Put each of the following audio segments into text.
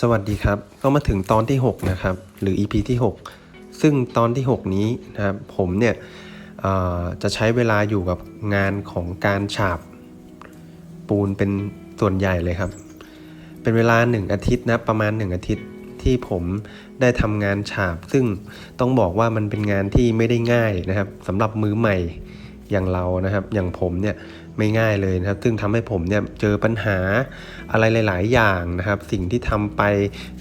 สวัสดีครับ ก็มาถึงตอนที่ 6 นะครับ หรือ EP ที่ 6 ซึ่งตอนที่ 6 นี้นะครับ ผมเนี่ยจะใช้เวลาอยู่กับงานของการฉาบปูนเป็นส่วนใหญ่เลยครับ เป็นเวลา 1 อาทิตย์นะ ประมาณ 1 อาทิตย์ที่ผมได้ทำงานฉาบ ซึ่งต้องบอกว่ามันเป็นงานที่ไม่ได้ง่ายนะครับสำหรับมือใหม่อย่างเรานะครับ อย่างผมเนี่ย ไม่ง่ายเลยนะครับ ซึ่งทำให้ผมเนี่ยเจอปัญหาอะไรหลาย ๆ อย่างนะครับ สิ่งที่ทำไป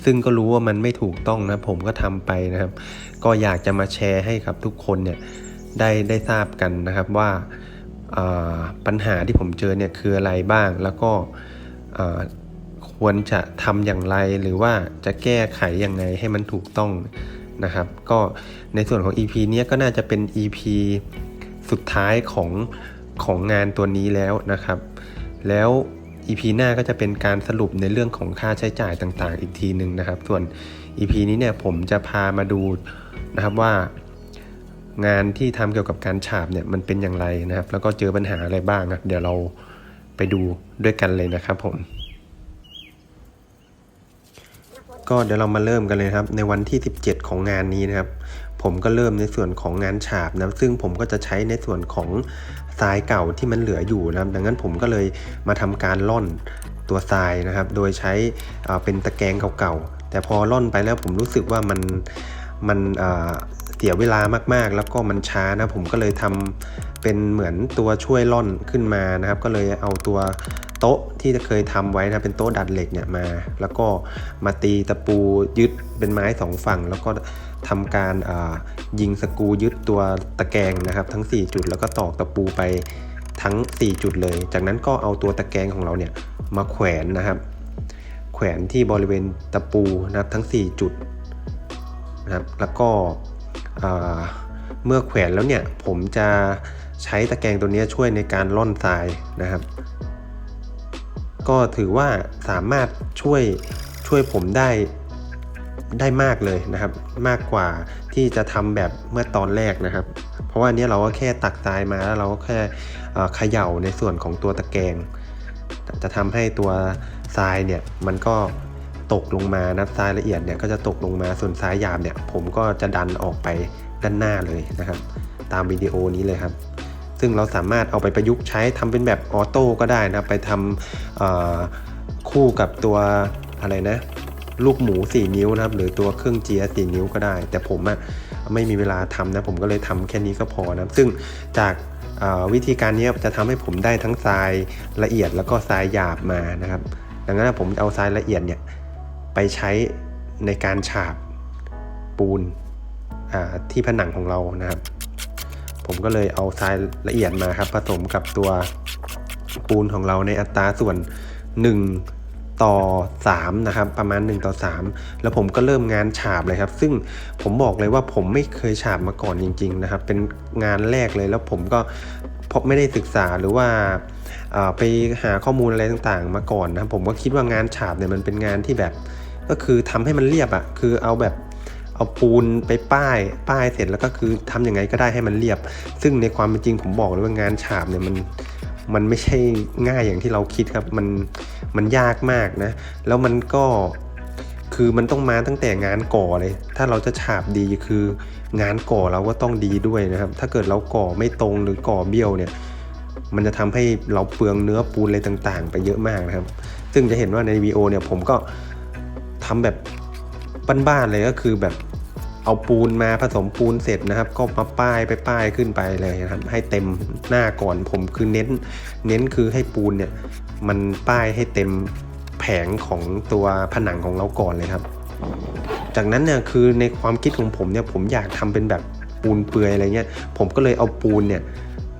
ซึ่งก็รู้ว่ามันไม่ถูกต้องนะผมก็ทำไปนะครับ ก็อยากจะมาแชร์ให้กับทุกคนเนี่ยได้ได้ทราบกันนะครับว่าาปัญหาที่ผมเจอเนี่ยคืออะไรบ้างแล้วก็ควรจะทำอย่างไรหรือว่าจะแก้ไขยังไงให้มันถูกต้องนะครับ ก็ในส่วนของ EP เนี้ยก็น่าจะเป็น EP สุดท้ายของ ของงานตัวนี้แล้วนะครับ แล้ว EP หน้าก็จะเป็นการสรุปในเรื่องของค่าใช้จ่ายต่างๆ อีกทีหนึ่งนะครับ ส่วน EP นี้เนี่ยผมจะพามาดูนะครับว่างานที่ทำเกี่ยวกับการฉาบเนี่ยมันเป็นอย่างไรนะครับ แล้วก็เจอปัญหาอะไรบ้างนะเดี๋ยวเราไปดูด้วยกันเลยนะครับผม ก็เดี๋ยวเรามาเริ่มกันเลยครับ ในวันที่ 17 ของงานนี้นะครับ ผมก็เริ่มในส่วนของงานฉาบนะซึ่งผมก็จะใช้ในส่วนของ ทรายเก่าที่มันเหลืออยู่นะครับ ดังนั้นผมก็เลยมาทำการล่อนตัวทรายนะครับ โดยใช้อ่าเป็นตะแกรงเก่าๆ แต่พอล่อนไปแล้วผมรู้สึกว่ามันมันอ่าเสียเวลามากๆ แล้วก็มันช้านะผมก็เลยทำเป็นเหมือนตัวช่วยล่อนขึ้นมานะครับ ก็เลยเอาตัว โต๊ะที่เคยทำไว้นะเป็นโต๊ะดัดเหล็กเนี่ยมา แล้วก็มาตีตะปูยึดเป็นไม้สองฝั่ง แล้วก็ทำการยิงสกูยึดตัวตะแกรงนะครับ ทั้ง 4 จุดแล้วก็ตอกตะปูไปทั้ง 4 จุดเลย จากนั้นก็เอาตัวตะแกรงของเราเนี่ยมาแขวนนะครับ แขวนที่บริเวณตะปูนะครับทั้ง 4 จุดนะครับแล้วก็เมื่อแขวนแล้วเนี่ยผมจะใช้ตะแกรงตัวนี้ช่วยในการล่อนทรายนะครับ ก็ถือว่าสามารถช่วยช่วยผมได้ได้มากเลยนะครับ มากกว่าที่จะทำแบบเมื่อตอนแรกนะครับ เพราะว่าอันนี้เราก็แค่ตักทรายมาแล้วเราก็แค่เอ่อเขย่าในส่วนของตัวตะแกรงจะทำให้ตัวทรายเนี่ยมันก็ตกลงมานะทรายละเอียดเนี่ยก็จะตกลงมาส่วนทรายหยาบเนี่ย ผมก็จะดันออกไปด้านหน้าเลยนะครับ ตามวิดีโอนี้เลยครับ ซึ่งเราสามารถเอาไปประยุกต์ใช้ทำเป็นแบบออโต้ก็ได้นะไปทำคู่กับตัวอะไรนะลูกหมู 4 นิ้วนะครับ หรือตัวเครื่องเจีย4นิ้วก็ได้ แต่ผมอะไม่มีเวลาทำนะ ผมก็เลยทำแค่นี้ก็พอนะซึ่งจากวิธีการนี้จะทำให้ผมได้ทั้งทรายละเอียดแล้วก็ทรายหยาบมานะครับ ดังนั้นผมเอาทรายละเอียดเนี่ยไปใช้ในการฉาบปูนที่ผนังของเรานะครับ ผมก็เลยเอาทรายละเอียดมาครับ ผสมกับตัวปูนของเราในอัตราส่วน 1 ต่อ 3 นะครับ ประมาณ 1 ต่อ 3 แล้วผมก็เริ่มงานฉาบเลยครับ ซึ่งผมบอกเลยว่าผมไม่เคยฉาบมาก่อนจริง ๆ นะครับ เป็นงานแรกเลยแล้วผมก็พราะไม่ได้ศึกษาหรือว่าไปหาข้อมูลอะไรต่างๆ มาก่อนนะครับผมก็คิดว่างานฉาบเนี่ยมันเป็นงานที่แบบ ก็คือทำให้มันเรียบอะ่ะคือเอาแบบ เอาปูนไปป้ายป้ายเสร็จแล้วก็คือทำยังไงก็ได้ให้มันเรียบ ซึ่งในความเป็นจริงผมบอกเลยว่างานฉาบเนี่ยมันมันไม่ใช่ง่ายอย่างที่เราคิดครับ มันมันยากมากนะ แล้วมันก็คือมันต้องมาตั้งแต่งานก่อเลย ถ้าเราจะฉาบดีคืองานก่อเราก็ต้องดีด้วยนะครับ ถ้าเกิดเราก่อไม่ตรงหรือก่อเบี้ยวเนี่ย มันจะทำให้เราเปลืองเนื้อปูนอะไรต่างๆ ไปเยอะมากนะครับ ซึ่งจะเห็นว่าในวีโอเนี่ยผมก็ทำแบบบ้านๆเลยก็คือแบบ เอาปูนมาผสมปูนเสร็จนะครับ ก็มาป้ายไปป้ายขึ้นไปเลยนะครับ ให้เต็มหน้าก่อนผมคือเน้น เน้นคือให้ปูนเนี่ยมันป้ายให้เต็มแผงของตัวผนังของเราก่อนเลยครับ จากนั้นเนี่ยคือในความคิดของผมเนี่ยผมอยากทำเป็นแบบปูนเปลือยอะไรเงี้ยผมก็เลยเอาปูนเนี่ย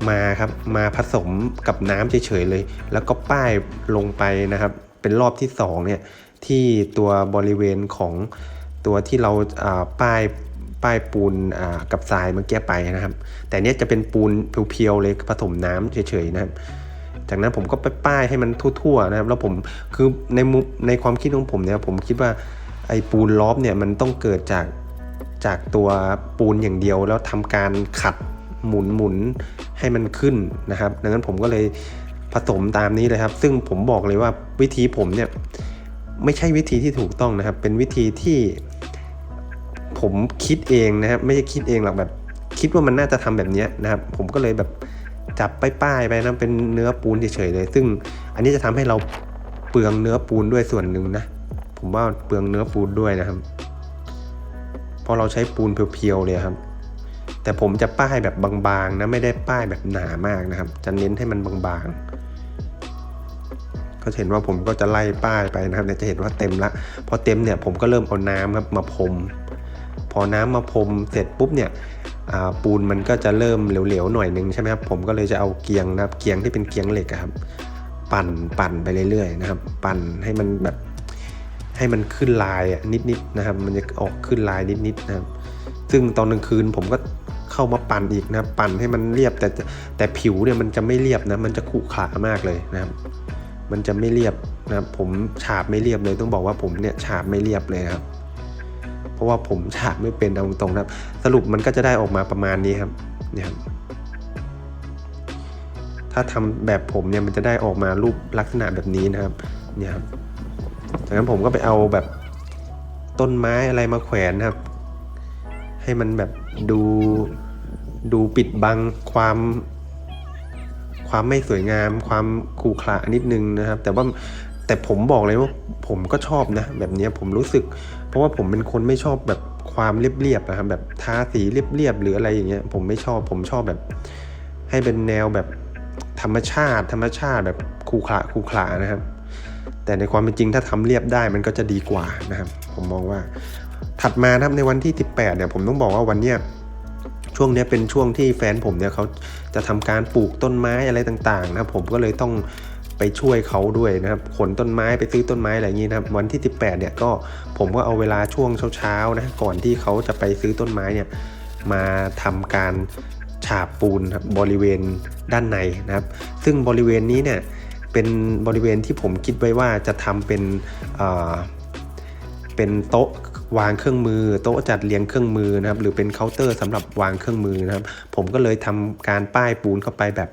มาครับมาผสมกับน้ำเฉยๆเลย แล้วก็ป้ายลงไปนะครับ เป็นรอบที่สองเนี่ยที่ตัวบริเวณของ ตัวที่เราป้ายป้ายปูนกับทรายเมื่อกี้ไปนะครับ แต่เนี้ยจะเป็นปูนเพียวๆเลยผสมน้ำเฉยๆนะครับ จากนั้นผมก็ไปป้ายให้มันทั่วๆนะครับ แล้วผมคือในมุมในความคิดของผมเนี่ยผมคิดว่าไอ้ปูนล้อมเนี่ยมันต้องเกิดจากจากตัวปูนอย่างเดียวแล้วทำการขัดหมุนหมุนให้มันขึ้นนะครับ ดังนั้นผมก็เลยผสมตามนี้เลยครับ ซึ่งผมบอกเลยว่าวิธีผมเนี่ย ไม่ใช่วิธีที่ถูกต้องนะครับ เป็นวิธีที่ผมคิดเองนะครับ ไม่ใช่คิดเองหรอกแบบ คิดว่ามันน่าจะทำแบบนี้นะครับ ผมก็เลยแบบจับป้ายๆไปนะเป็นเนื้อปูนเฉยๆเลย ซึ่งอันนี้จะทำให้เราเปลืองเนื้อปูนด้วยส่วนหนึ่งนะ ผมว่าเปลืองเนื้อปูนด้วยนะครับเพราะเราใช้ปูนเพียวๆเลยครับ แต่ผมจะป้ายแบบบางๆนะไม่ได้ป้ายแบบหนามากนะครับ จะเน้นให้มันบางๆ ก็เห็นว่าผมก็จะไล่ป้ายไปนะครับเนี่ยจะเห็นว่าเต็มละพอเต็มเนี่ยผมก็เริ่มเอาน้ำครับมาพรมพอน้ำมาพรมเสร็จปุ๊บเนี่ยปูนมันก็จะเริ่มเหลวๆหน่อยนึงใช่ไหมครับผมก็เลยจะเอาเกียงนะครับเกียงที่เป็นเกียงเหล็กครับ ปั่นปั่นไปเรื่อยๆนะครับ ปั่นให้มันแบบให้มันขึ้นลายนิดๆนะครับ มันจะออกขึ้นลายนิดๆนะครับ ซึ่งตอนกลางคืนผมก็เข้ามาปั่นอีกนะครับปั่นให้มันเรียบแต่แต่ผิวเนี่ยมันจะไม่เรียบนะมันจะขรุขระมากเลยนะครับ มันจะไม่เรียบนะครับผมฉาบไม่เรียบเลยต้องบอกว่าผมเนี่ยฉาบไม่เรียบเลยครับ เพราะว่าผมฉาบไม่เป็นเอาตรงๆนะครับ สรุปมันก็จะได้ออกมาประมาณนี้ครับเนี่ยครับถ้าทำแบบผมเนี่ยมันจะได้ออกมารูปลักษณะแบบนี้นะครับเนี่ยครับจากนั้นผมก็ไปเอาแบบต้นไม้อะไรมาแขวนนะครับ ให้มันแบบดูดูปิดบังความ ความไม่สวยงาม ความขรุขระนิดนึงนะครับ แต่ว่าแต่ผมบอกเลยว่าผมก็ชอบนะ แบบนี้ผมรู้สึก เพราะว่าผมเป็นคนไม่ชอบแบบความเรียบๆนะครับแบบทาสีเรียบๆหรืออะไรอย่างเงี้ย ผมไม่ชอบผมชอบแบบ ให้เป็นแนวแบบธรรมชาติ ธรรมชาติแบบขรุขระขรุขระนะครับ แต่ในความเป็นจริงถ้าทำเรียบได้มันก็จะดีกว่านะครับ ผมมองว่า ถัดมานะครับในวันที่ 18เนี่ยผมต้องบอกว่าวันเนี้ย ช่วงนี้เป็นช่วงที่แฟนผมเนี่ยเขาจะทำการปลูกต้นไม้อะไรต่างๆนะครับผมก็เลยต้องไปช่วยเขาด้วยนะครับขนต้นไม้ไปซื้อต้นไม้อะไรอย่างนี้นะครับวันที่ 18เนี่ยก็ผมก็เอาเวลาช่วงเช้าๆนะก่อนที่เขาจะไปซื้อต้นไม้เนี่ยมาทำการฉาบปูนครับบริเวณด้านในนะครับ ซึ่งบริเวณนี้เนี่ยเป็นบริเวณที่ผมคิดไว้ว่าจะทำเป็นเอ่อเป็นโต๊ะ วางเครื่องมือ โต๊ะจัดเรียงเครื่องมือนะครับ หรือเป็นเคาน์เตอร์สำหรับวางเครื่องมือนะครับ ผมก็เลยทำการป้ายปูนเข้าไปแบบ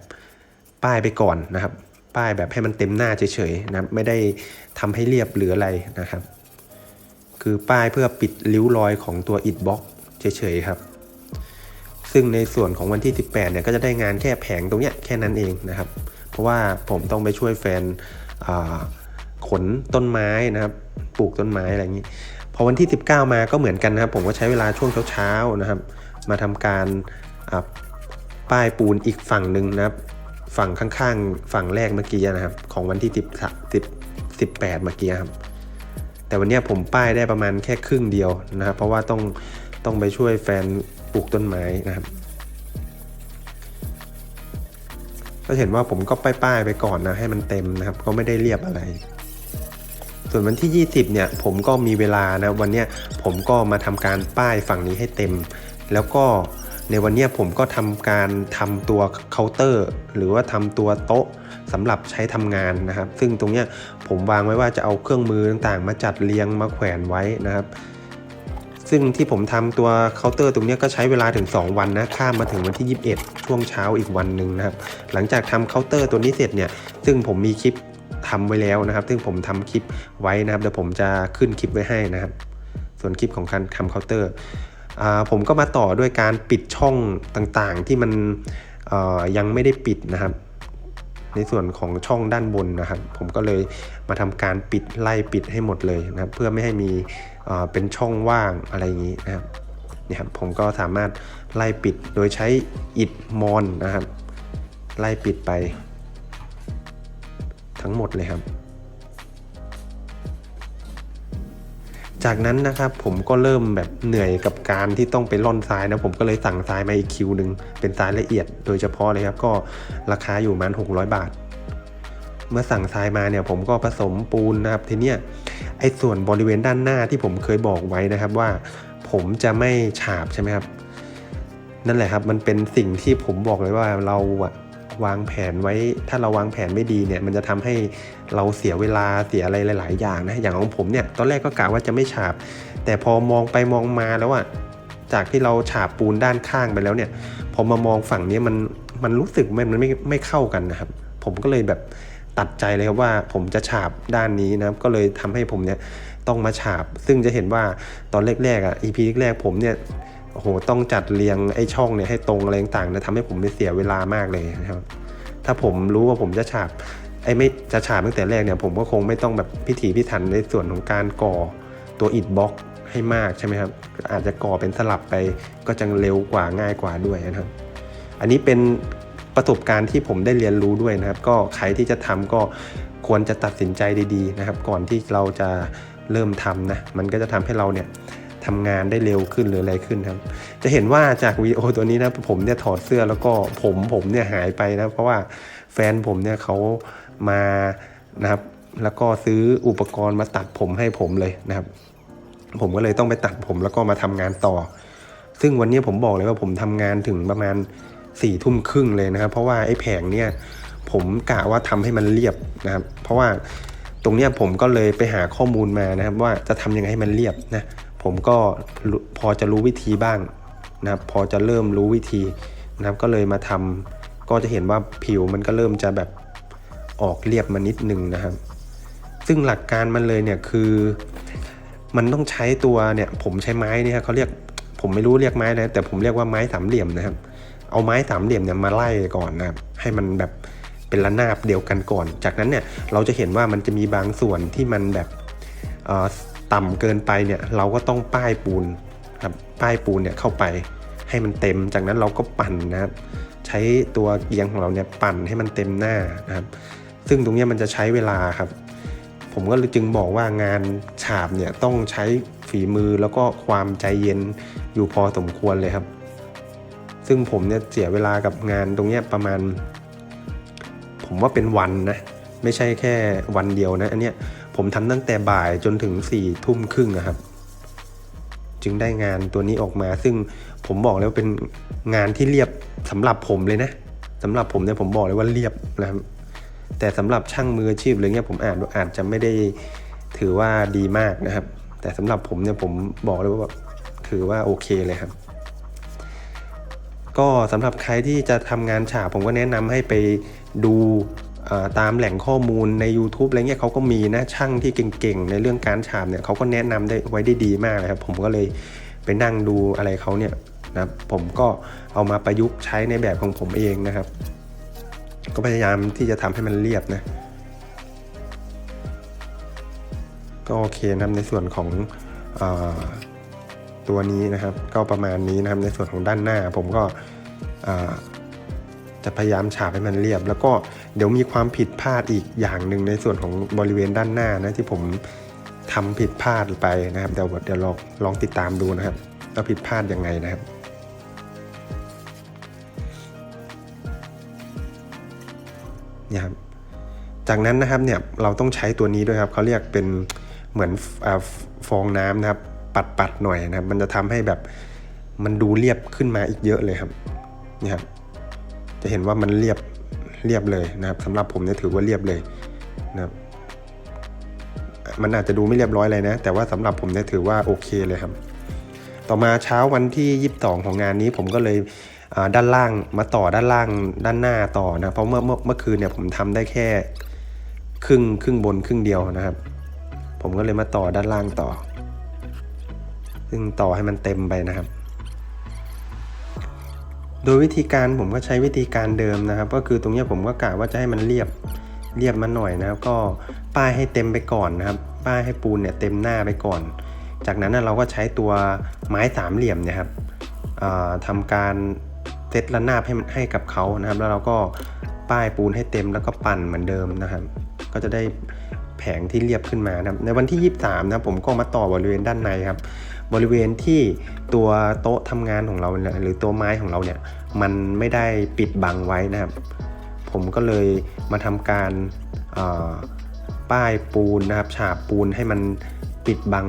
ป้ายไปก่อนนะครับ ป้ายแบบให้มันเต็มหน้าเฉยๆนะครับ ไม่ได้ทำให้เรียบหรืออะไรนะครับ คือป้ายเพื่อปิดริ้วรอยของตัวอิฐบล็อกเฉยๆครับ ซึ่งในส่วนของวันที่ 18 เนี่ยก็จะได้งานแค่แผงตรงเนี้ยแค่นั้นเองนะครับ เพราะว่าผมต้องไปช่วยแฟนขนต้นไม้นะครับ ปลูกต้นไม้อะไรอย่างนี้ อวันที่ 19 มาก็เหมือนกันนะครับ ผมก็ใช้เวลาช่วงเช้าๆนะครับ มาทำการป้ายปูนอีกฝั่งหนึ่งนะครับ ฝั่งข้างๆ ฝั่งแรกเมื่อกี้นะครับ ของวันที่ 10 10 18 เมื่อกี้ครับ แต่วันนี้ผมป้ายได้ประมาณแค่ครึ่งเดียวนะครับ เพราะว่าต้องต้องไปช่วยแฟนปลูกต้นไม้นะครับก็เห็นว่าผมก็ป้ายๆไปก่อนนะให้มันเต็มนะครับ ก็ไม่ได้เรียบอะไร ส่วนวันที่ 20 เนี่ยผมก็มีเวลานะวันเนี้ยผมก็มาทำการป้ายฝั่งนี้ให้เต็ม แล้วก็ในวันนี้ผมก็ทำการทำตัวเคาน์เตอร์ หรือว่าทำตัวโต๊ะสำหรับใช้ทำงานนะครับ ซึ่งตรงเนี้ยผมวางไว้ว่าจะเอาเครื่องมือต่างๆ มาจัดเรียงมาแขวนไว้นะครับ ซึ่งที่ผมทำตัวเคาน์เตอร์ตรงนี้ก็ใช้เวลาถึง 2 วันนะข้ามมาถึงวันที่ 21 ช่วงเช้าอีกวันหนึ่งนะครับ หลังจากทำเคาน์เตอร์ตัวนี้เสร็จเนี่ยซึ่งผมมีคลิป ทำไว้แล้วนะครับ ซึ่งผมทำคลิปไว้นะครับเดี๋ยวผมจะขึ้นคลิปไว้ให้นะครับ ส่วนคลิปของการทำเคาน์เตอร์ผมก็มาต่อด้วยการปิดช่องต่างๆ ที่มันยังไม่ได้ปิดนะครับ ในส่วนของช่องด้านบนนะครับ ผมก็เลยมาทำการปิดไล่ปิดให้หมดเลยนะครับ เพื่อไม่ให้มีเเป็นช่องว่างอะไรอย่างนี้นะครับนี่ครับผมก็สามารถไล่ปิดโดยใช้อิฐมอนนะครับ ไล่ปิดไป ทั้งหมดเลยครับ จากนั้นนะครับผมก็เริ่มแบบเหนื่อยกับการที่ต้องไปร่อนทรายนะผมก็เลยสั่งทรายมาอีกคิวหนึ่งเป็นทรายละเอียดโดยเฉพาะเลยครับ ก็ราคาอยู่ประมาณ600 บาทเมื่อสั่งทรายมาเนี่ยผมก็ผสมปูนนะครับทีเนี้ยไอ้ส่วนบริเวณด้านหน้าที่ผมเคยบอกไว้นะครับว่า ผมจะไม่ฉาบใช่ไหมครับ นั่นแหละครับมันเป็นสิ่งที่ผมบอกเลยว่าเราอะ วางแผนไว้ ถ้าเราวางแผนไม่ดีเนี่ย มันจะทำให้เราเสียเวลาเสียอะไรหลาย ๆ อย่างนะ อย่างของผมเนี่ย ตอนแรกก็กะว่าจะไม่ฉาบ แต่พอมองไปมองมาแล้วอะจากที่เราฉาบปูนด้านข้างไปแล้วเนี่ย พอมามองฝั่งนี้มัน มันรู้สึกมันมันไม่ ไม่เข้ากันนะครับ ผมก็เลยแบบตัดใจเลยครับว่าผมจะฉาบด้านนี้นะครับ ก็เลยทำให้ผมเนี่ยต้องมาฉาบ ซึ่งจะเห็นว่าตอนแรกๆอะ EP แรกๆผมเนี่ย โหต้องจัดเรียงไอ้ช่องเนี่ยให้ตรงอะไรต่างๆนะทำให้ผมเนี่ยเสียเวลามากเลยนะครับ ถ้าผมรู้ว่าผมจะฉาบไอ้ไม่จะฉาบตั้งแต่แรกเนี่ย ผมก็คงไม่ต้องแบบพิถีพิถันในส่วนของการก่อตัวอิฐบล็อกให้มากใช่ไหมครับ อาจจะก่อเป็นสลับไปก็จะเร็วกว่าง่ายกว่าด้วยนะครับ อันนี้เป็นประสบการณ์ที่ผมได้เรียนรู้ด้วยนะครับ ก็ใครที่จะทำก็ควรจะตัดสินใจดีๆนะครับ ก่อนที่เราจะเริ่มทำนะ มันก็จะทำให้เราเนี่ย ทำงานได้เร็วขึ้นหรืออะไรขึ้นครับ จะเห็นว่าจากวีดีโอตัวนี้นะผมเนี่ยถอดเสื้อแล้วก็ผมผมเนี่ยหายไปนะเพราะว่าแฟนผมเนี่ยเขามานะครับ แล้วก็ซื้ออุปกรณ์มาตัดผมให้ผมเลยนะครับ ผมก็เลยต้องไปตัดผมแล้วก็มาทำงานต่อ ซึ่งวันนี้ผมบอกเลยว่าผมทำงานถึงประมาณสี่ทุ่มครึ่งเลยนะครับ เพราะว่าไอ้แผงเนี่ยผมกะว่าทำให้มันเรียบนะครับ เพราะว่าตรงเนี้ยผมก็เลยไปหาข้อมูลมานะครับ ว่าจะทำยังไงให้มันเรียบนะ ผมก็พอจะรู้วิธีบ้างนะครับพอจะเริ่มรู้วิธีนะครับก็เลยมาทำก็จะเห็นว่าผิวมันก็เริ่มจะแบบออกเรียบมานิดนึงนะครับ ซึ่งหลักการมันเลยเนี่ยคือ มันต้องใช้ตัวเนี่ยผมใช้ไม้เนี่ยครับเขาเรียกผมไม่รู้เรียกไม้นะแต่ผมเรียกว่าไม้สามเหลี่ยมนะครับ เอาไม้สามเหลี่ยมเนี่ยมาไล่ก่อนนะครับให้มันแบบเป็นระนาบเดียวกันก่อน จากนั้นเนี่ยเราจะเห็นว่ามันจะมีบางส่วนที่มันแบบ ต่ำเกินไปเนี่ยเราก็ต้องป้ายปูนครับป้ายปูนเนี่ยเข้าไปให้มันเต็ม จากนั้นเราก็ปั่นนะครับใช้ตัวเกียงของเราเนี่ยปั่นให้มันเต็มหน้านะครับ ซึ่งตรงนี้มันจะใช้เวลาครับ ผมก็เลยจึงบอกว่างานฉาบเนี่ยต้องใช้ฝีมือแล้วก็ความใจเย็นอยู่พอสมควรเลยครับ ซึ่งผมเนี่ยเสียเวลากับงานตรงนี้ประมาณ ผมว่าเป็นวันนะไม่ใช่แค่วันเดียวนะอันเนี้ย ผมทำตั้งแต่บ่ายจนถึง4ี่ทุ่มครึ่งนะครับ จึงได้งานตัวนี้ออกมา ซึ่งผมบอกเลยว่าเป็นงานที่เรียบสำหรับผมเลยนะสำหรับผมเนี่ยผมบอกเลยว่าเรียบนะครับแต่สำหรับช่างมืออาชีพอะไรเงี้ยผมอาจอาจจะไม่ได้ถือว่าดีมากนะครับ แต่สำหรับผมเนี่ยผมบอกเลยว่าถือว่าโอเคเลยครับ ก็สำหรับใครที่จะทำงานฉาบผมก็แนะนำให้ไปดู ตามแหล่งข้อมูลใน YouTube อะไรเงี้ยเขาก็มีนะช่างที่เก่งๆ ในเรื่องการฉาบเนี่ยเขาก็แนะนำได้ไว้ได้ดีมากเลยครับ ผมก็เลยไปนั่งดูอะไรเขาเนี่ยนะผมก็เอามาประยุกต์ใช้ในแบบของผมเองนะครับ ก็พยายามที่จะทำให้มันเรียบนะ ก็โอเคนะครับในส่วนของอตัวนี้นะครับ ก็ประมาณนี้นะครับในส่วนของด้านหน้า ผมก็ เอ่อจะพยายามฉาบให้มันเรียบ แล้วก็เดี๋ยวมีความผิดพลาดอีกอย่างหนึ่งในส่วนของบริเวณด้านหน้านะที่ผมทำผิดพลาดไปนะครับเดี๋ยวเดี๋ยวลองลองติดตามดูนะครับว่าผิดพลาดยังไงนะครับเนี่ยครับจากนั้นนะครับเนี่ยเราต้องใช้ตัวนี้ด้วยครับเขาเรียกเป็นเหมือนอฟองน้ำนะครับ ปัดปัดๆหน่อยนะครับ มันจะทำให้แบบมันดูเรียบขึ้นมาอีกเยอะเลยครับนี่ครับ จะเห็นว่ามันเรียบเรียบเลยนะครับสำหรับผมเนี่ยถือว่าเรียบเลยนะครับมันอาจจะดูไม่เรียบร้อยเลยนะ แต่ว่าสำหรับผมเนี่ยถือว่าโอเคเลยครับ ต่อมาเช้าวันที่ 22 ของงานนี้ผมก็เลยด้านล่างมาต่อด้านล่างด้านหน้าต่อนะเพราะเมื่อเมื่อเมื่อคืนเนี่ยผมทำได้แค่ครึ่งครึ่งบนครึ่งเดียวนะครับ ผมก็เลยมาต่อด้านล่างต่อ ซึ่งต่อให้มันเต็มไปนะครับ โดยวิธีการผมก็ใช้วิธีการเดิมนะครับ ก็คือตรงนี้ผมก็กะว่าจะให้มันเรียบเรียบมาหน่อยนะครับ ก็ป้ายให้เต็มไปก่อนนะครับ ป้ายให้ปูนเนี่ยเต็มหน้าไปก่อน จากนั้นเราก็ใช้ตัวไม้สามเหลี่ยมเนะครับอ่าทำการเซตระนาบให้ให้กับเขานะครับ แล้วเราก็ป้ายปูนให้เต็มแล้วก็ปั่นเหมือนเดิมนะครับ ก็จะได้แผงที่เรียบขึ้นมานะครับ ในวันที่ 23 นะครับผมก็มาต่อบริเวณด้านในครับ บริเวณที่ตัวโต๊ะทำงานของเราเนี่ยหรือตัวไม้ของเราเนี่ยมันไม่ได้ปิดบังไว้นะครับ ผมก็เลยมาทำการป้ายปูนนะครับฉาบปูนให้มันปิดบัง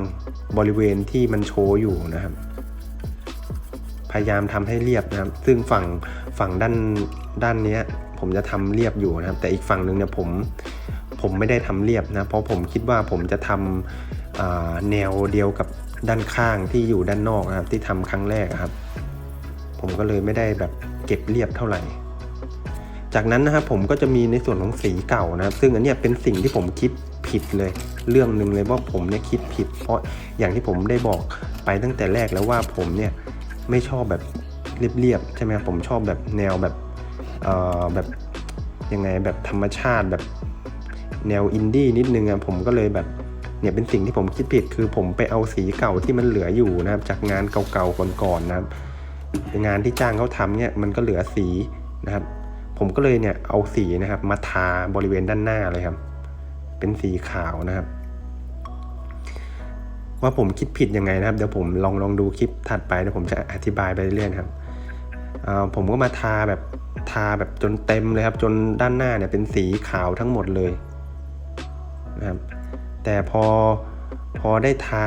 บริเวณที่มันโชว์อยู่นะครับ พยายามทำให้เรียบนะครับ ซึ่งฝั่งฝั่งด้านด้านนี้ผมจะทำเรียบอยู่นะครับ แต่อีกฝั่งหนึ่งเนี่ยผมผมไม่ได้ทำเรียบนะ เพราะผมคิดว่าผมจะทำแนวเดียวกับ ด้านข้างที่อยู่ด้านนอกนะครับ ที่ทำครั้งแรกครับ ผมก็เลยไม่ได้แบบเก็บเรียบเท่าไหร่ จากนั้นนะครับผมก็จะมีในส่วนของสีเก่านะครับ ซึ่งอันนี้เป็นสิ่งที่ผมคิดผิดเลย เรื่องหนึ่งเลยว่าผมเนี่ยคิดผิด เพราะอย่างที่ผมได้บอกไปตั้งแต่แรกแล้วว่าผมเนี่ยไม่ชอบแบบเรียบๆใช่ไหมผมชอบแบบแนวแบบเอ่อแบบยังไงแบบธรรมชาติแบบแนวอินดี้นิดนึงอะผมก็เลยแบบ เนี่ยเป็นสิ่งที่ผมคิดผิดคือผมไปเอาสีเก่าที่มันเหลืออยู่นะครับ จากงานเก่าๆก่อนๆนะครับ งานที่จ้างเขาทำเนี่ยมันก็เหลือสีนะครับ ผมก็เลยเนี่ยเอาสีนะครับ มาทาบริเวณด้านหน้าเลยครับ เป็นสีขาวนะครับ ว่าผมคิดผิดยังไงนะครับเดี๋ยวผมลองลองดูคลิปถัดไปเดี๋ยวผมจะอธิบายไปเรื่อยๆครับผมก็มาทาแบบทาแบบจนเต็มเลยครับ จนด้านหน้าเนี่ยเป็นสีขาวทั้งหมดเลยนะครับ แต่พอพอได้ทา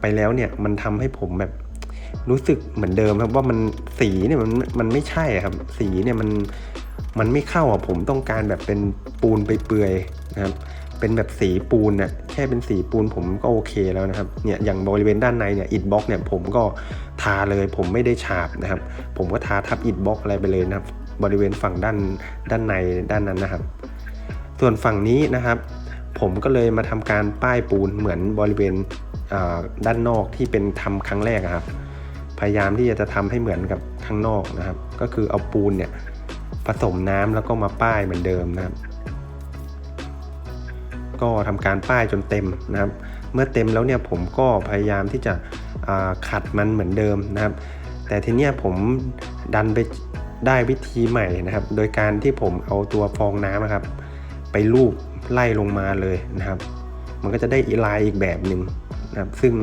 ไปแล้วเนี่ยมันทำให้ผมแบบรู้สึกเหมือนเดิมครับว่ามันสีเนี่ยมันมันไม่ใช่ครับ สีเนี่ยมันมันไม่เข้าอะผมต้องการแบบเป็นปูนไปเปื่อยนะครับ เป็นแบบสีปูนน่ะแค่เป็นสีปูนผมก็โอเคแล้วนะครับเนี่ยอย่างบริเวณด้านในเนี่ยอิฐบล็อกเนี่ยผมก็ทาเลยผมไม่ได้ฉาบนะครับ ผมก็ทาทับอิฐบล็อกอะไรไปเลยนะครับ บริเวณฝั่งด้านด้านในด้านนั้นนะครับ ส่วนฝั่งนี้นะครับ ผมก็เลยมาทำการป้ายปูนเหมือนบริเวณด้านนอกที่เป็นทำครั้งแรกครับ พยายามที่จะทำให้เหมือนกับข้างนอกนะครับ ก็คือเอาปูนเนี่ยผสมน้ำแล้วก็มาป้ายเหมือนเดิมนะครับ ก็ทำการป้ายจนเต็มนะครับ เมื่อเต็มแล้วเนี่ยผมก็พยายามที่จะขัดมันเหมือนเดิมนะครับ แต่ทีเนี้ยผมดันไปได้วิธีใหม่นะครับ โดยการที่ผมเอาตัวฟองน้ำนะครับ ไปลูบ ไล่ลงมาเลยนะครับ มันก็จะได้อีลายอีกแบบหนึ่งนะครับ ซึ่ง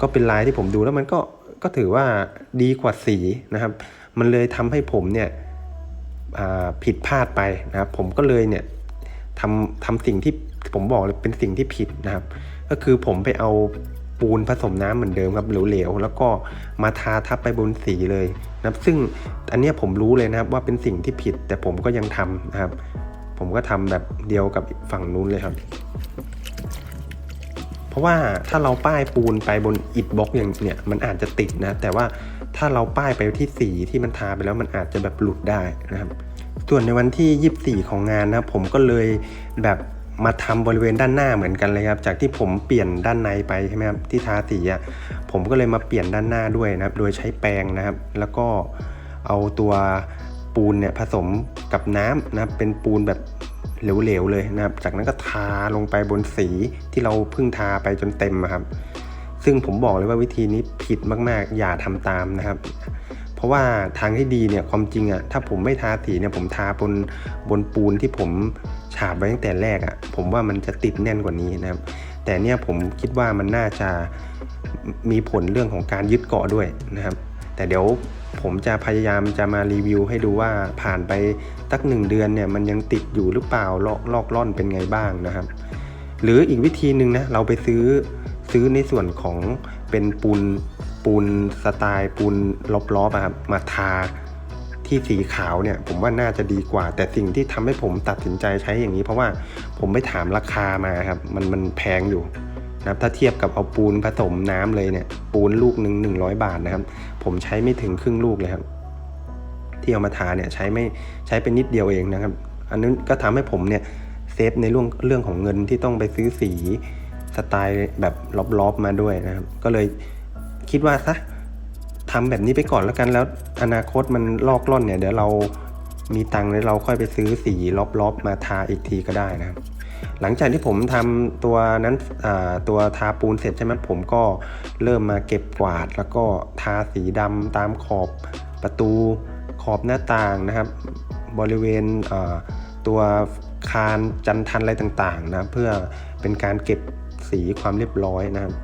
ก็เป็นลายที่ผมดูแล้วมันก็ก็ถือว่าดีกว่าสีนะครับ มันเลยทำให้ผมเนี่ยผิดพลาดไปนะครับ ผมก็เลยเนี่ยทำทำสิ่งที่ผมบอกเลยเป็นสิ่งที่ผิดนะครับ ก็คือผมไปเอาปูนผสมน้ำเหมือนเดิมครับเหลวๆแล้วก็มาทาทับไปบนสีเลยนะครับ ซึ่งอันนี้ผมรู้เลยนะครับว่าเป็นสิ่งที่ผิดแต่ผมก็ยังทำนะครับ ผมก็ทำแบบเดียวกับฝั่งนู้นเลยครับ เพราะว่าถ้าเราป้ายปูนไปบนอิฐบล็อกอย่างเนี่ยมันอาจจะติดนะ แต่ว่าถ้าเราป้ายไปที่สีที่มันทาไปแล้วมันอาจจะแบบหลุดได้นะครับ ส่วนในวันที่ 24 ของงานนะผมก็เลยแบบมาทำบริเวณด้านหน้าเหมือนกันเลยครับ จากที่ผมเปลี่ยนด้านในไปใช่ไหมครับที่ทาสีอะผมก็เลยมาเปลี่ยนด้านหน้าด้วยนะครับ โดยใช้แปรงนะครับ แล้วก็เอาตัว ปูนเนี่ยผสมกับน้ำนะครับเป็นปูนแบบเหลวๆเลยนะครับ จากนั้นก็ทาลงไปบนสีที่เราเพิ่งทาไปจนเต็มครับ ซึ่งผมบอกเลยว่าวิธีนี้ผิดมากๆ อย่าทำตามนะครับ เพราะว่าทางที่ดีเนี่ยความจริงอะถ้าผมไม่ทาสีเนี่ยผมทาบนบนปูนที่ผมฉาบไว้ตั้งแต่แรกอะผมว่ามันจะติดแน่นกว่านี้นะครับ แต่เนี่ยผมคิดว่ามันน่าจะมีผลเรื่องของการยึดเกาะด้วยนะครับ แต่เดี๋ยว ผมจะพยายามจะมารีวิวให้ดูว่าผ่านไปสักหนึ่งเดือนเนี่ยมันยังติดอยู่หรือเปล่าลอกลอกล่อนเป็นไงบ้างนะครับ หรืออีกวิธีหนึ่งนะเราไปซื้อซื้อในส่วนของเป็นปูนปูนสไตล์ปูนลอบๆอะครับมาทาที่สีขาวเนี่ยผมว่าน่าจะดีกว่า แต่สิ่งที่ทำให้ผมตัดสินใจใช้อย่างนี้ เพราะว่าผมไปถามราคามาครับมันมันแพงอยู่ นะครับถ้าเทียบกับเอาปูนผสมน้ำเลยเนี่ยปูนลูกหนึ่งหนึ่งร้อยบาทนะครับ ผมใช้ไม่ถึงครึ่งลูกเลยครับที่เอามาทาเนี่ยใช้ไม่ใช้เป็นนิดเดียวเองนะครับ อันนั้นก็ทำให้ผมเนี่ยเซฟในเรื่องเรื่องของเงินที่ต้องไปซื้อสีสไตล์แบบล็อบๆมาด้วยนะครับ ก็เลยคิดว่าซะทำแบบนี้ไปก่อนแล้วกันแล้วอนาคตมันลอกล่อนเนี่ยเดี๋ยวเรามีตังค์แล้วเราค่อยไปซื้อสีล็อบๆมาทาอีกทีก็ได้นะครับ หลังจากที่ผมทำตัวนั้นตัวทาปูนเสร็จใช่ไหมผมก็เริ่มมาเก็บกวาด แล้วก็ทาสีดำตามขอบประตูขอบหน้าต่างนะครับ บริเวณตัวคานจันทันอะไรต่างๆนะเพื่อเป็นการเก็บสีความเรียบร้อยนะครับ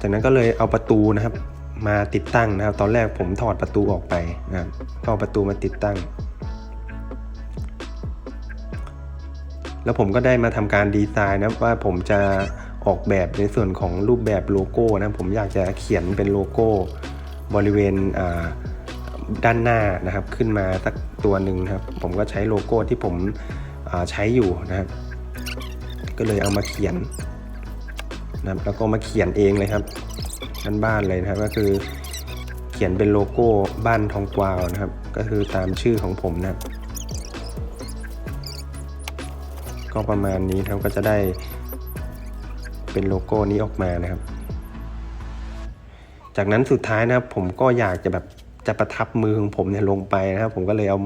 จากนั้นก็เลยเอาประตูนะครับมาติดตั้งนะครับ ตอนแรกผมถอดประตูออกไปนะครับก็เอาประตูมาติดตั้ง แล้วผมก็ได้มาทำการดีไซน์นะว่าผมจะออกแบบในส่วนของรูปแบบโลโก้นะผมอยากจะเขียนเป็นโลโก้บริเวณด้านหน้านะครับ ขึ้นมาสักตัวหนึ่งครับ ผมก็ใช้โลโก้ที่ผมใช้อยู่นะครับ ก็เลยเอามาเขียนนะครับแล้วก็มาเขียนเองเลยครับบ้านเลยนะครับก็คือเขียนเป็นโลโก้บ้านทองกวาวนะครับ ก็คือตามชื่อของผมนะครับ ก็ประมาณนี้ครับก็จะได้เป็นโลโก้นี้ออกมานะครับ จากนั้นสุดท้ายนะครับ ผมก็อยากจะแบบจะประทับมือของผมเนี่ยลงไปนะครับ ผมก็เลยเอา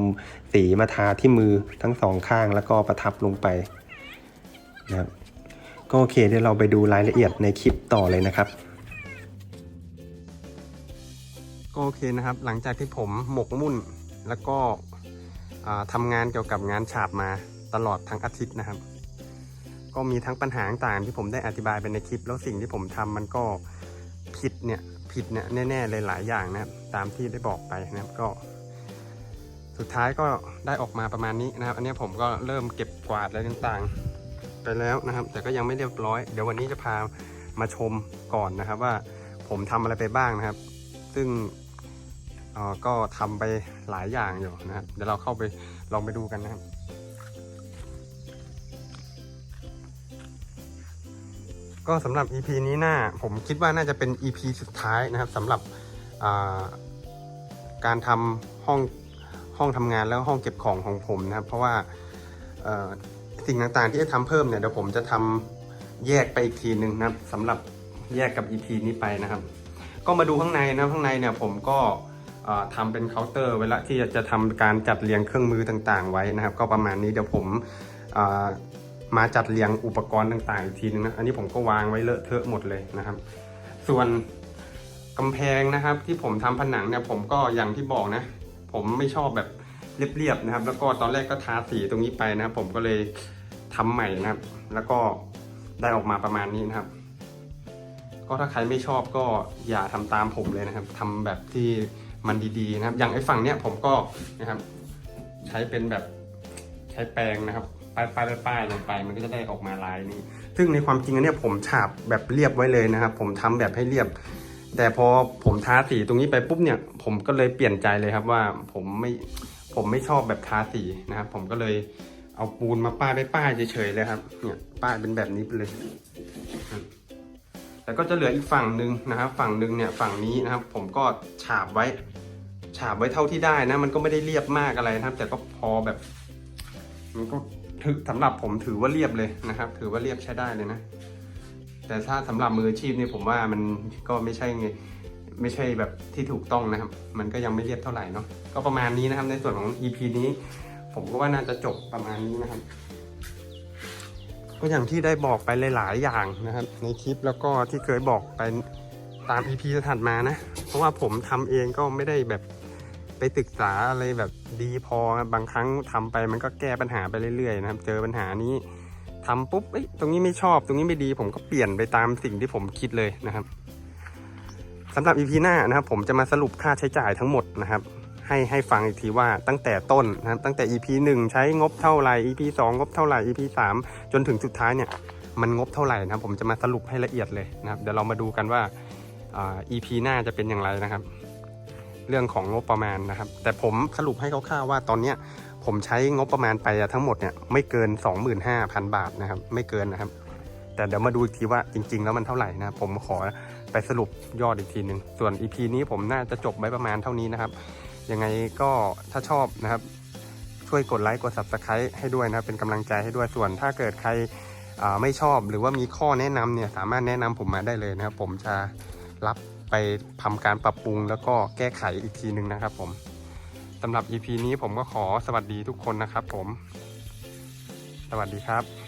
สีมาทาที่มือทั้งสองข้างแล้วก็ประทับลงไปนะครับ ก็โอเคเดี๋ยวเราไปดูรายละเอียดในคลิปต่อเลยนะครับก็โอเคนะครับ หลังจากที่ผมหมกมุ่นแล้วก็ทำงานเกี่ยวกับงานฉาบมา ตลอดทั้งอาทิตย์นะครับ ก็มีทั้งปัญหาต่างที่ผมได้อธิบายไปในคลิป แล้วสิ่งที่ผมทำมันก็ผิดเนี่ยผิดเนี่ยแน่ๆเลยหลายอย่างนะครับ ตามที่ได้บอกไปนะครับก็ สุดท้ายก็ได้ออกมาประมาณนี้นะครับ อันนี้ผมก็เริ่มเก็บกวาดอะไรต่างๆ ไปแล้วนะครับ แต่ก็ยังไม่เรียบร้อย เดี๋ยววันนี้จะพามาชมก่อนนะครับว่าผมทำอะไรไปบ้างนะครับ ซึ่งก็ทำไปหลายอย่างอยู่นะครับ เดี๋ยวเราเข้าไปลองไปดูกันนะครับ ก็สำหรับ EP นี้น่าผมคิดว่าน่าจะเป็น EP สุดท้ายนะครับสำหรับาการทำห้องห้องทำงานแล้วห้องเก็บของของผมนะครับ เพราะว่าสิ่งต่างๆที่จะทำเพิ่มเนี่ยเดี๋ยวผมจะทำแยกไปอีกทีหนึ่งนะครับสำหรับแยกกับ EP นี้ไปนะครับ ก็มาดูข้างในนะข้างในเนี่ยผมก็ทำเป็นเคาน์เตอร์ไว้ละที่จะทำการจัดเรียงเครื่องมือต่างๆ ไว้นะครับ ก็ประมาณนี้เดี๋ยวผม มาจัดเรียงอุปกรณ์ต่างๆอีกทีนึงนะ อันนี้ผมก็วางไว้เลอะเทอะหมดเลยนะครับ ส่วนกำแพงนะครับที่ผมทำผนังเนี่ยผมก็อย่างที่บอกนะ ผมไม่ชอบแบบเรียบๆนะครับ แล้วก็ตอนแรกก็ทาสีตรงนี้ไปนะผมก็เลยทำใหม่นะครับ แล้วก็ได้ออกมาประมาณนี้นะครับ ก็ถ้าใครไม่ชอบก็อย่าทำตามผมเลยนะครับทำแบบที่มันดีๆนะครับ อย่างไอ้ฝั่งเนี้ยผมก็นะครับ ใช้เป็นแบบใช้แปรงนะครับ ป้ายป้ายป้ายลงไป มันก็จะได้ออกมาลายนี้ ซึ่งในความจริงอันเนี้ยผมฉาบแบบเรียบไว้เลยนะครับ ผมทำแบบให้เรียบ แต่พอผมทาสีตรงนี้ไปปุ๊บเนี่ย ผมก็เลยเปลี่ยนใจเลยครับว่าผมไม่ผมไม่ชอบแบบทาสีนะครับ ผมก็เลยเอาปูนมาป้ายไปป้ายเฉยๆเลยครับ เนี่ยป้ายเป็นแบบนี้ไปเลยแล้วก็จะเหลืออีกฝั่งหนึ่งนะครับ ฝั่งหนึ่งเนี่ยฝั่งนี้นะครับ ผมก็ฉาบไว้ ฉาบไว้เท่าที่ได้นะ มันก็ไม่ได้เรียบมากอะไรนะครับ แต่ก็พอแบบ มันก็ ถือสำหรับผมถือว่าเรียบเลยนะครับ ถือว่าเรียบใช้ได้เลยนะ แต่ถ้าสำหรับมืออาชีพนี่ผมว่ามันก็ไม่ใช่ไงไม่ใช่แบบที่ถูกต้องนะครับ มันก็ยังไม่เรียบเท่าไหร่เนาะก็ประมาณนี้นะครับ ในส่วนของ EP นี้ ผมก็ว่าน่าจะจบประมาณนี้นะครับก็อย่างที่ได้บอกไปหลาย ๆ อย่างนะครับ ในคลิปแล้วก็ที่เคยบอกไปตาม EP ถัดมานะ เพราะว่าผมทำเองก็ไม่ได้แบบ ไปศึกษาอะไรแบบดีพอครับบางครั้งทำไปมันก็แก้ปัญหาไปเรื่อยๆนะครับ เจอปัญหานี้ทำปุ๊บเอ้ตรงนี้ไม่ชอบ ตรงนี้ไม่ดี ผมก็เปลี่ยนไปตามสิ่งที่ผมคิดเลยนะครับสำหรับ EP หน้านะครับ ผมจะมาสรุปค่าใช้จ่ายทั้งหมดนะครับ ให้ให้ฟังอีกทีว่าตั้งแต่ต้นนะครับ ตั้งแต่ EP 1 ใช้งบเท่าไหร่ EP 2 งบเท่าไหร่ EP 3 จนถึงสุดท้ายเนี่ย มันงบเท่าไหร่นะครับ ผมจะมาสรุปให้ละเอียดเลยนะครับ เดี๋ยวเรามาดูกันว่าอ่า EP หน้าจะเป็นอย่างไรนะครับ เรื่องของงบประมาณนะครับ แต่ผมสรุปให้คร่าวๆว่าตอนเนี้ยผมใช้งบประมาณไปทั้งหมดเนี่ยไม่เกิน 25,000 บาทนะครับ ไม่เกินนะครับ แต่เดี๋ยวมาดูอีกทีว่าจริง ๆ แล้วมันเท่าไหร่นะผมขอไปสรุปยอดอีกทีหนึ่งส่วน EP นี้ผมน่าจะจบไว้ประมาณเท่านี้นะครับยังไงก็ถ้าชอบนะครับ ช่วยกดไลค์กด Subscribe ให้ด้วยนะครับเป็นกำลังใจให้ด้วยส่วนถ้าเกิดใครไม่ชอบหรือว่ามีข้อแนะนำเนี่ยสามารถแนะนำผมมาได้เลยนะครับ ผมจะรับ ไปทำการปรับปรุงแล้วก็แก้ไขอีกทีหนึ่งนะครับผมสำหรับ EP นี้ผมก็ขอสวัสดีทุกคนนะครับผม สวัสดีครับ